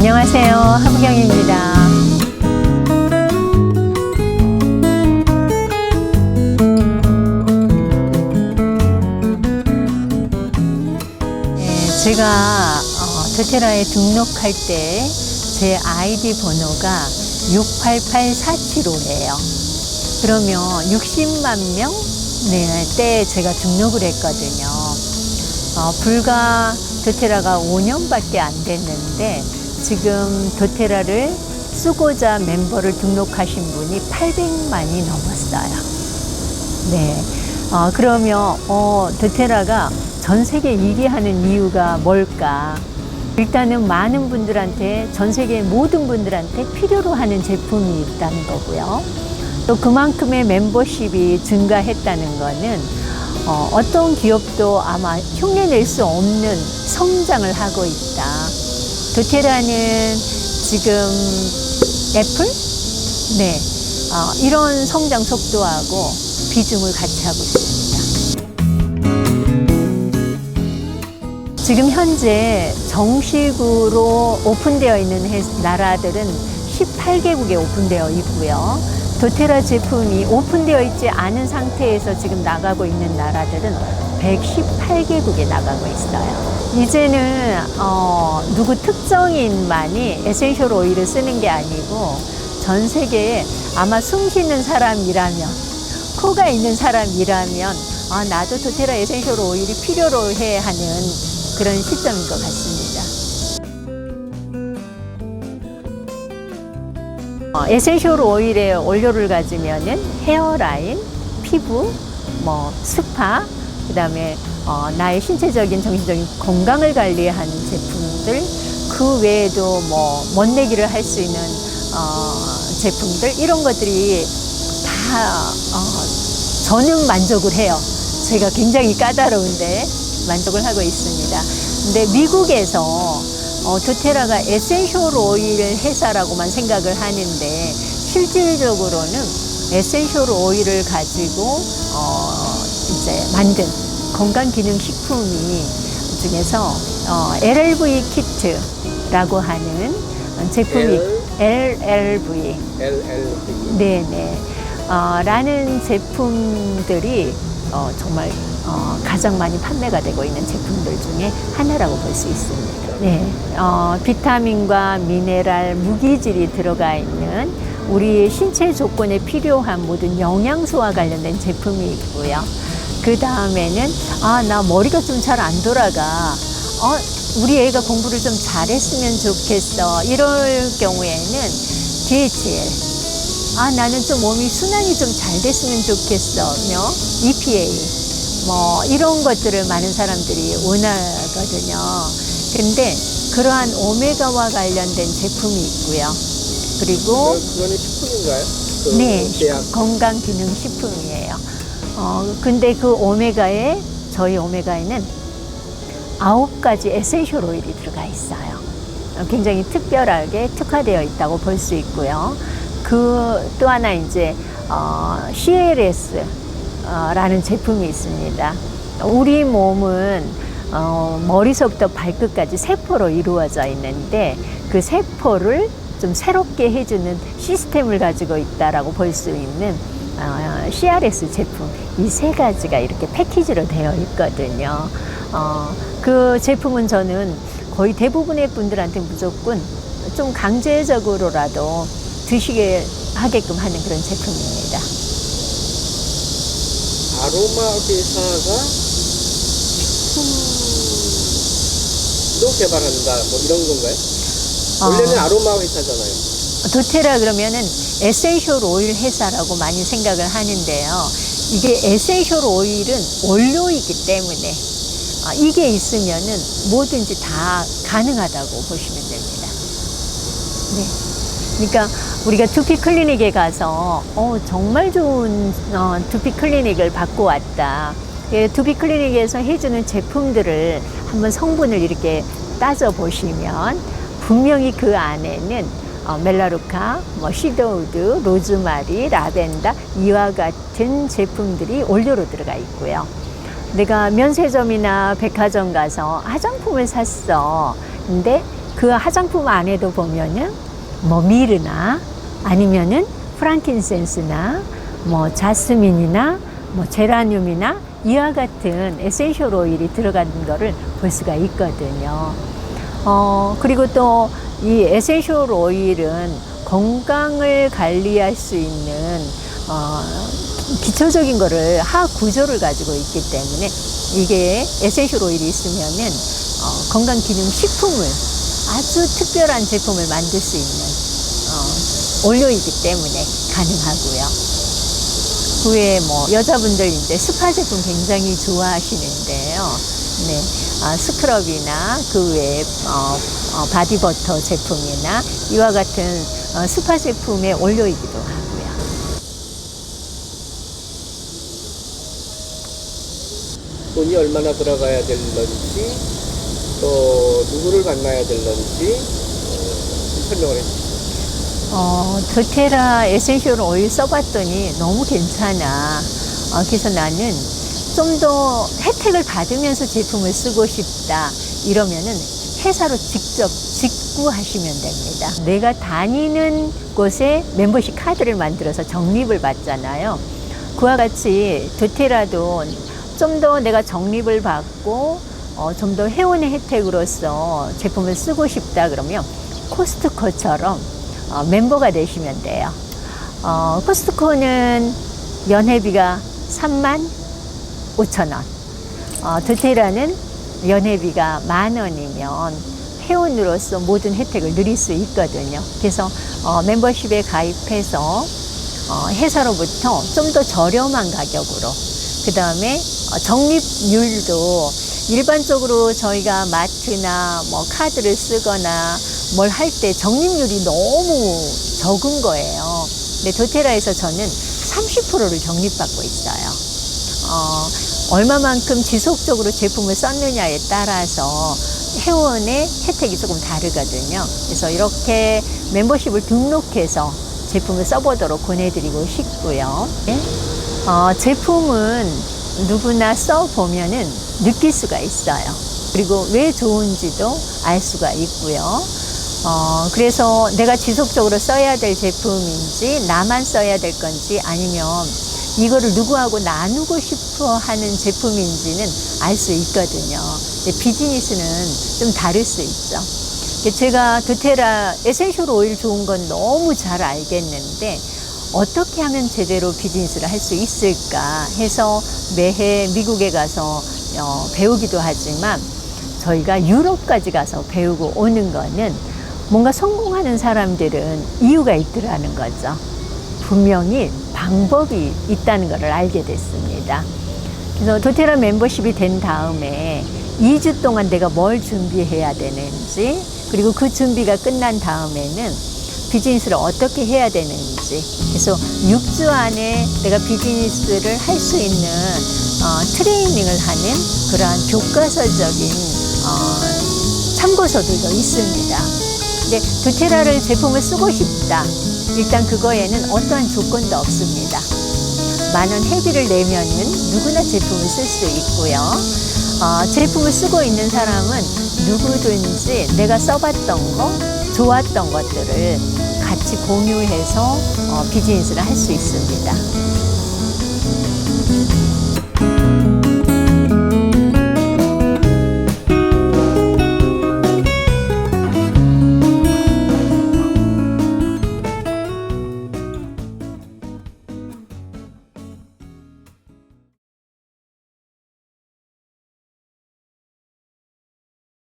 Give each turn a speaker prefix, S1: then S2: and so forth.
S1: 안녕하세요. 하부경입니다. 네, 제가 어, 도테라에 등록할 때 제 아이디 번호가 688475예요. 그러면 60만 명? 네, 때 제가 등록을 했거든요. 어, 불과 도테라가 5년밖에 안 됐는데 지금 도테라를 쓰고자 멤버를 등록하신 분이 800만이 넘었어요. 네. 어, 그러면 어, 도테라가 전 세계 1위 하는 이유가 뭘까? 일단은 많은 분들한테 전 세계 모든 분들한테 필요로 하는 제품이 있다는 거고요. 또 그만큼의 멤버십이 증가했다는 거는 어, 어떤 기업도 아마 흉내낼 수 없는 성장을 하고 있다. 도테라는 지금 애플? 네. 어, 이런 성장 속도하고 비중을 같이 하고 있습니다. 지금 현재 정식으로 오픈되어 있는 해- 나라들은 18개국에 오픈되어 있고요. 도테라 제품이 오픈되어 있지 않은 상태에서 지금 나가고 있는 나라들은 118개국에 나가고 있어요. 이제는 어, 누구 특정인만이 에센셜 오일을 쓰는 게 아니고 전 세계에 아마 숨 쉬는 사람이라면 코가 있는 사람이라면 아, 나도 도테라 에센셜 오일이 필요로 해 하는 그런 시점인 것 같습니다. 어, 에센셜 오일의 원료를 가지면은 헤어라인, 피부, 뭐 스파, 그다음에 어, 나의 신체적인 정신적인 건강을 관리하는 제품들 그 외에도 뭐 멋내기를 할 수 있는 어, 제품들 이런 것들이 다 어, 저는 만족을 해요. 제가 굉장히 까다로운데 만족을 하고 있습니다. 근데 미국에서 어, 도테라가 에센셜 오일 회사라고만 생각을 하는데 실질적으로는 에센셜 오일을 가지고 어, 이제 만든 건강 기능 식품이 중에서 어, LLV 키트라고 하는 제품이 LLV
S2: LLV.
S1: 네네. 어, 라는 제품들이 어, 정말 어, 가장 많이 판매가 되고 있는 제품들 중에 하나라고 볼 수 있습니다. 네. 어, 비타민과 미네랄, 무기질이 들어가 있는 우리 신체 조건에 필요한 모든 영양소와 관련된 제품이 있고요. 그 다음에는, 아, 나 머리가 좀 잘 안 돌아가. 어, 우리 애가 공부를 좀 잘했으면 좋겠어. 이럴 경우에는 DHL. 아, 나는 좀 몸이 순환이 좀 잘 됐으면 좋겠어 며 EPA 뭐 이런 것들을 많은 사람들이 원하거든요. 근데 그러한 오메가와 관련된 제품이 있고요. 그리고
S2: 그- 그거는 식품인가요? 그
S1: 네,
S2: 제약.
S1: 건강 기능 식품이에요. 어, 근데 그 오메가에 저희 오메가에는 아홉 가지 에센셜 오일이 들어가 있어요. 어, 굉장히 특별하게 특화되어 있다고 볼 수 있고요. 그 또 하나 이제 어, CLS 어, 라는 제품이 있습니다. 우리 몸은 어, 머리서부터 발끝까지 세포로 이루어져 있는데 그 세포를 좀 새롭게 해주는 시스템을 가지고 있다라고 볼 수 있는 어, CRS 제품 이 세 가지가 이렇게 패키지로 되어 있거든요. 어, 그 제품은 저는 거의 대부분의 분들한테 무조건 좀 강제적으로라도 드시게 하게끔 하는 그런 제품입니다.
S2: 아로마 회사가 식품도 개발한다 뭐 이런 건가요?
S1: 어.
S2: 원래는 아로마 회사잖아요.
S1: 도테라 그러면은 에센셜 오일 회사라고 많이 생각을 하는데요. 이게 에센셜 오일은 원료이기 때문에 아, 이게 있으면은 뭐든지 다 가능하다고 보시면 됩니다. 네. 그러니까 우리가 두피 클리닉에 가서 어, 정말 좋은 어, 두피 클리닉을 받고 왔다. 예, 두피 클리닉에서 해주는 제품들을 한번 성분을 이렇게 따져 보시면 분명히 그 안에는 어, 멜라루카, 뭐 시더우드, 로즈마리, 라벤더 이와 같은 제품들이 원료로 들어가 있고요. 내가 면세점이나 백화점 가서 화장품을 샀어. 근데 그 화장품 안에도 보면은 뭐 미르나 아니면은 프랑킨센스나 뭐 자스민이나 뭐 제라늄이나 이와 같은 에센셜 오일이 들어간 거를 볼 수가 있거든요. 어, 그리고 또 이 에센셜 오일은 건강을 관리할 수 있는 어, 기초적인 거를 화학 구조를 가지고 있기 때문에 이게 에센셜 오일이 있으면은 어, 건강 기능 식품을 아주 특별한 제품을 만들 수 있는 어, 원료이기 때문에 가능하고요. 그 외에 뭐 여자분들 이제 스파 제품 굉장히 좋아하시는데요. 네, 아, 스크럽이나 그 외에 어, 어, 바디버터 제품이나 이와 같은 어, 스파 제품의 원료이기도 하고요.
S2: 돈이 얼마나 들어가야 될런지 또 누구를 만나야 될런지 어, 좀 설명을 해주세요.
S1: 어, 도테라 에센셜 오일 써봤더니 너무 괜찮아. 어, 그래서 나는 좀 더 혜택을 받으면서 제품을 쓰고 싶다. 이러면은 회사로 직접 직구하시면 됩니다. 내가 다니는 곳에 멤버십 카드를 만들어서 적립을 받잖아요. 그와 같이 도테라도 좀 더 내가 적립을 받고 어, 좀 더 회원의 혜택으로서 제품을 쓰고 싶다 그러면 코스트코처럼 어, 멤버가 되시면 돼요. 어, 코스트코는 연회비가 3만 5천 원. 어, 도테라는 연회비가 만 원이면 회원으로서 모든 혜택을 누릴 수 있거든요. 그래서 어, 멤버십에 가입해서 어, 회사로부터 좀 더 저렴한 가격으로 그 다음에 적립률도 일반적으로 저희가 마트나 뭐 카드를 쓰거나 뭘 할 때 적립률이 너무 적은 거예요. 근데 도테라에서 저는 30%를 적립받고 있어요. 어, 얼마만큼 지속적으로 제품을 썼느냐에 따라서 회원의 혜택이 조금 다르거든요. 그래서 이렇게 멤버십을 등록해서 제품을 써보도록 권해드리고 싶고요. 네? 어, 제품은 누구나 써보면은 느낄 수가 있어요. 그리고 왜 좋은지도 알 수가 있고요. 어, 그래서 내가 지속적으로 써야 될 제품인지, 나만 써야 될 건지, 아니면 이거를 누구하고 나누고 싶어 하는 제품인지는 알 수 있거든요. 비즈니스는 좀 다를 수 있죠. 제가 도테라 에센셜 오일 좋은 건 너무 잘 알겠는데, 어떻게 하면 제대로 비즈니스를 할 수 있을까 해서 매해 미국에 가서 어, 배우기도 하지만 저희가 유럽까지 가서 배우고 오는 거는 뭔가 성공하는 사람들은 이유가 있더라는 거죠. 분명히 방법이 있다는 것을 알게 됐습니다. 그래서 도테라 멤버십이 된 다음에 2주 동안 내가 뭘 준비해야 되는지 그리고 그 준비가 끝난 다음에는 비즈니스를 어떻게 해야 되는지 그래서 6주 안에 내가 비즈니스를 할 수 있는 어, 트레이닝을 하는 그러한 교과서적인 어, 참고서들도 있습니다. 근데 도테라를 제품을 쓰고 싶다. 일단 그거에는 어떠한 조건도 없습니다. 많은 회비를 내면은 누구나 제품을 쓸 수 있고요. 어, 제품을 쓰고 있는 사람은 누구든지 내가 써봤던 거, 좋았던 것들을 같이 공유해서 어, 비즈니스를 할 수 있습니다.